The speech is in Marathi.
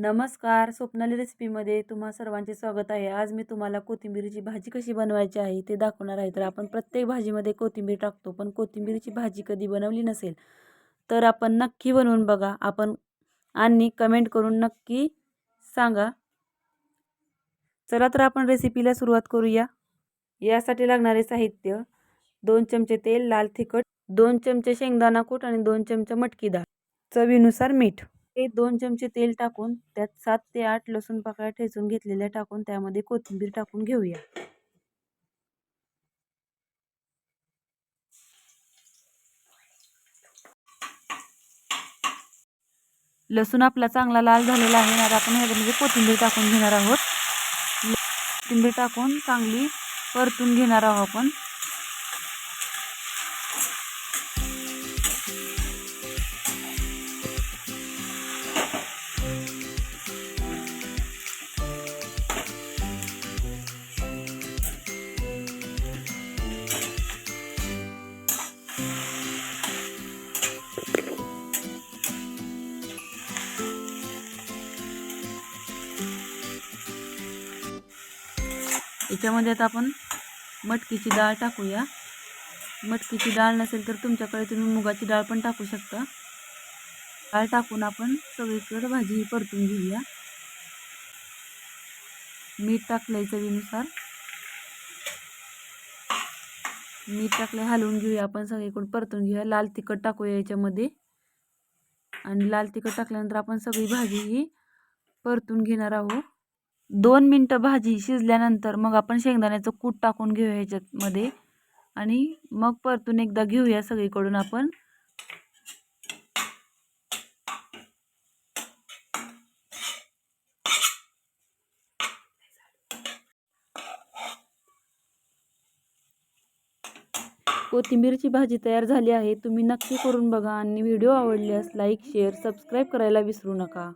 नमस्कार स्वप्नाली रेसिपीमध्ये तुम्हा सर्वांचे स्वागत आहे. आज मी तुम्हाला कोथिंबीरीची भाजी कशी बनवायची आहे ते दाखवणार आहे. तर आपण प्रत्येक भाजीमध्ये कोथिंबीर टाकतो पण कोथिंबीरीची भाजी कधी बनवली नसेल तर आपण नक्की बनवून बघा. आपण आणि कमेंट करून नक्की सांगा. चला तर आपण रेसिपीला सुरुवात करूया. यासाठी लागणारे साहित्य दोन चमचे तेल लाल तिखट दोन चमचे शेंगदाणा कूट आणि दोन चमचे मटकी डाळ चवीनुसार मीठ. एक दोन चमचे तेल टाकून त्यात सात ते आठ लसूण पाकळ्या ठेचून घेतलेल्या टाकून त्यामध्ये कोथिंबीर टाकून घेऊया. लसूण आपला चांगला लाल झालेला आहे आता आपण ह्याच्यामध्ये कोथिंबीर टाकून घेणार आहोत कोथिंबीर टाकून चांगली परतून घेणार आहोत आपण. याच्यामध्ये आता आपण मटकीची डाळ टाकूया. मटकीची डाळ नसेल तर तुमच्याकडे तुम्ही मुगाची डाळ पण टाकू शकता. डाळ टाकून आपण सगळीकडे भाजी परतून घेऊया. मीठ टाकलंय चवीनुसार. मीठ टाकले हलवून घेऊया आपण सगळीकडून परतून घेऊया. लाल तिखट टाकूया याच्यामध्ये. आणि लाल तिखट टाकल्यानंतर आपण सगळी भाजी ही परतून घेणार आहोत. दोन मिनटं भाजी शिजल्यानंतर मग आपण शेंगदाण्याचं कूट टाकून घेऊया ह्याच्यामध्ये. आणि मग परतून एकदा घेऊया सगळीकडून आपण. कोथिंबीरची भाजी तयार झाली आहे. तुम्ही नक्की करून बघा आणि व्हिडिओ आवडल्यास लाईक शेअर सबस्क्राईब करायला विसरू नका.